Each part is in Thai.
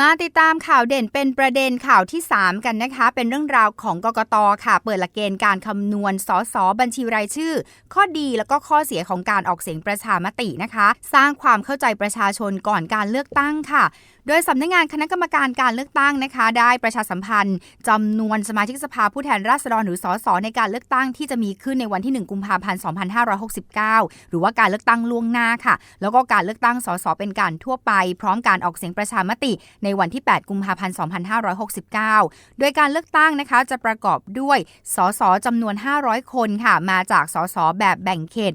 มาติดตามข่าวเด่นเป็นประเด็นข่าวที่ 3 กันนะคะ เป็นเรื่องราวของกกตค่ะ เปิดหลักเกณฑ์การคำนวณสสบัญชีรายชื่อ ข้อดีแล้วก็ข้อเสียของการออกเสียงประชามตินะคะ สร้างความเข้าใจประชาชนก่อนการเลือกตั้งค่ะโดยสำนักงงานคณะกรรมการการเลือกตั้งนะคะ ได้ประชาสัมพันธ์จำนวนสมาชิกสภาผู้แทนราษฎรหรือสสในการเลือกตั้งที่จะมีขึ้นในวันที่ 1 กุมภาพันธ์ 2569 หรือว่าการเลือกตั้งล่วงหน้าค่ะ แล้วก็การเลือกตั้งสสเป็นการทั่วไป พร้อมการออกเสียงประชามติในวันที่ 8 กุมภาพันธ์ 2569 โดยการเลือกตั้งนะคะจะประกอบด้วยสสจำนวน 500 คนค่ะ มาจากสสแบบแบ่งเขต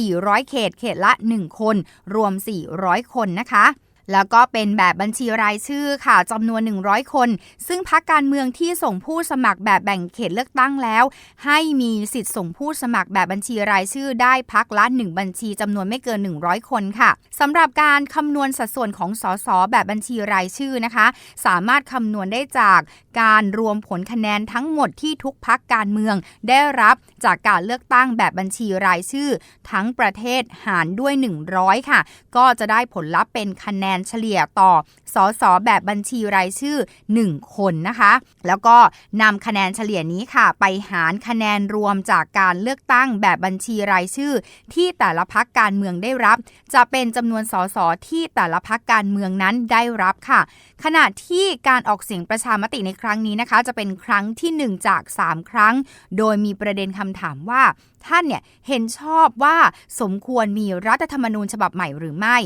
400 เขต เขตละ 1 คน รวม 400 คนนะคะ แล้วก็เป็นแบบบัญชีรายชื่อค่ะจำนวน 100 คน ซึ่งพักการเมืองที่ส่งผู้สมัครแบบแบ่งเขตเลือกตั้งแล้ว ให้มีสิทธิ์ส่งผู้สมัครแบบบัญชีรายชื่อ ได้พักละ 1 บัญชีจำนวนไม่เกิน 100 คนค่ะสำหรับการคำนวณสัดส่วนของสสแบบบัญชีรายชื่อนะคะ สามารถคำนวณได้จากการรวมผลคะแนนทั้งหมดที่ทุกพักการเมือง ได้รับจากการเลือกตั้งแบบบัญชีรายชื่อ ทั้งประเทศหารด้วย 100 ค่ะ ก็จะได้ผลลัพธ์เป็นคะแนนเฉลี่ยต่อสอสอแบบบัญชีรายชื่อ 1 คนนะคะ แล้วก็นำคะแนนเฉลี่ยนี้ค่ะ ไปหารคะแนนรวมจากการเลือกตั้งแบบบัญชีรายชื่อ ที่แต่ละพักการเมืองได้รับ จะเป็นจำนวนสสที่แต่ละพักการเมืองนั้นได้รับค่ะ ขณะที่การออกเสียงประชามติในครั้งนี้นะคะ จะเป็นครั้งที่ 1 จาก 3 ครั้ง โดยมีประเด็นคำถามว่าท่านเนี่ยเห็นชอบว่าสมควรมีรัฐธรรมนูญฉบับใหม่หรือไม่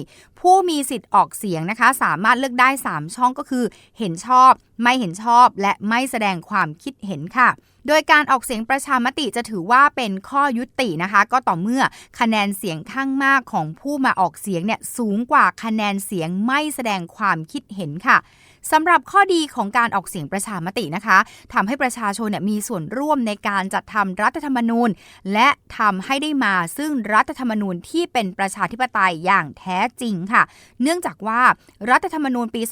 ผู้มีสิทธิ์ออกเสียงนะคะ สามารถเลือกได้ 3 ช่องก็คือ เห็นชอบ ไม่เห็นชอบ และไม่แสดงความคิดเห็นค่ะ โดยการออกเสียงประชามติจะถือว่าเป็นข้อยุตินะคะ ก็ต่อเมื่อคะแนนเสียงข้างมากของผู้มาออกเสียงเนี่ยสูงกว่าคะแนนเสียงไม่แสดงความคิดเห็นค่ะสำหรับข้อดีของการออกเสียงประชามตินะคะทำให้ประชาชนมีส่วนร่วมในการจัดทำรัฐธรรมนูญ และทำให้ได้มาซึ่งรัฐธรรมนูญที่เป็นประชาธิปไตยอย่างแท้จริงค่ะ เนื่องจากว่ารัฐธรรมนูญปี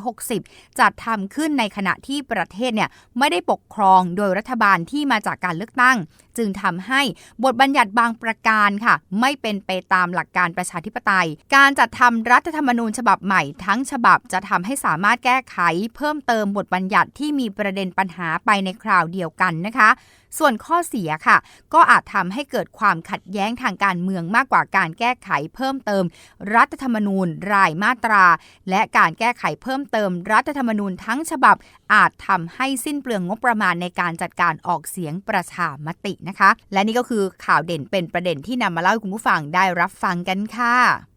2560 จัดทำขึ้นในขณะที่ประเทศเนี่ยไม่ได้ปกครองโดยรัฐบาลที่มาจากการเลือกตั้ง จึงทำให้บทบัญญัติบางประการค่ะ ไม่เป็นไปตามหลักการประชาธิปไตย การจัดทำรัฐธรรมนูญฉบับใหม่ทั้งฉบับจะทำให้สามารถแก้ไข เพิ่มเติมบทบัญญัติที่มีประเด็นปัญหาไปในคราวเดียวกันนะคะ ส่วนข้อเสียค่ะ ก็อาจทำให้เกิดความขัดแย้งทางการเมืองมากกว่าการแก้ไขเพิ่มเติม รัฐธรรมนูญรายมาตรา และการแก้ไขเพิ่มเติมรัฐธรรมนูญทั้งฉบับอาจทำให้สิ้นเปลืองงบประมาณในการจจัดการออกเสียงประชามตินะคะ และนี่ก็คือข่าวเด่นเป็นประเด็นที่นำมาเล่าให้คุณผู้ฟังได้รับฟังกันค่ะ